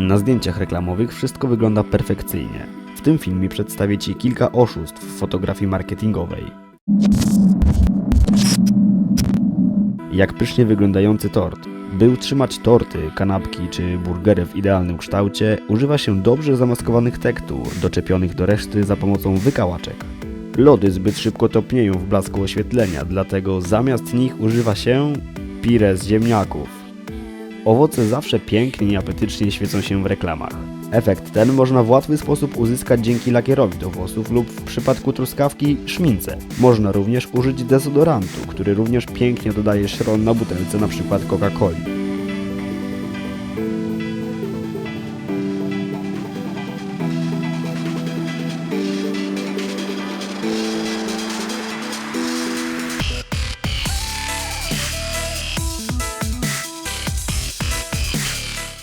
Na zdjęciach reklamowych wszystko wygląda perfekcyjnie. W tym filmie przedstawię Ci kilka oszustw w fotografii marketingowej. Jak pysznie wyglądający tort. By utrzymać torty, kanapki czy burgery w idealnym kształcie, używa się dobrze zamaskowanych tektur, doczepionych do reszty za pomocą wykałaczek. Lody zbyt szybko topnieją w blasku oświetlenia, dlatego zamiast nich używa się pire z ziemniaków. Owoce zawsze pięknie i apetycznie świecą się w reklamach. Efekt ten można w łatwy sposób uzyskać dzięki lakierowi do włosów lub w przypadku truskawki szmince. Można również użyć dezodorantu, który również pięknie dodaje szron na butelce np. Coca-Coli.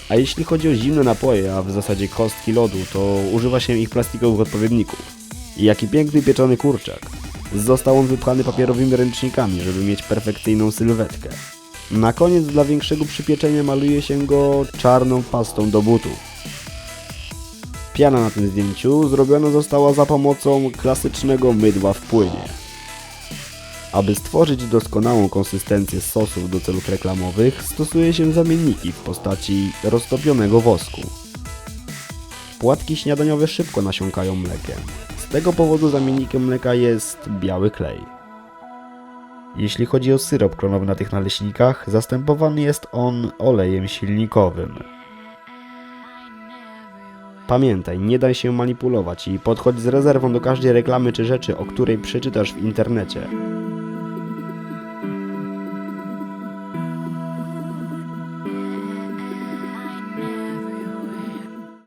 A jeśli chodzi o zimne napoje, a w zasadzie kostki lodu, to używa się ich plastikowych odpowiedników. I jaki piękny pieczony kurczak. Został on wypchany papierowymi ręcznikami, żeby mieć perfekcyjną sylwetkę. Na koniec dla większego przypieczenia maluje się go czarną pastą do butów. Piana na tym zdjęciu zrobiona została za pomocą klasycznego mydła w płynie. Aby stworzyć doskonałą konsystencję sosów do celów reklamowych, stosuje się zamienniki w postaci roztopionego wosku. Płatki śniadaniowe szybko nasiąkają mlekiem. Z tego powodu zamiennikiem mleka jest biały klej. Jeśli chodzi o syrop klonowy na tych naleśnikach, zastępowany jest on olejem silnikowym. Pamiętaj, nie daj się manipulować i podchodź z rezerwą do każdej reklamy czy rzeczy, o której przeczytasz w internecie.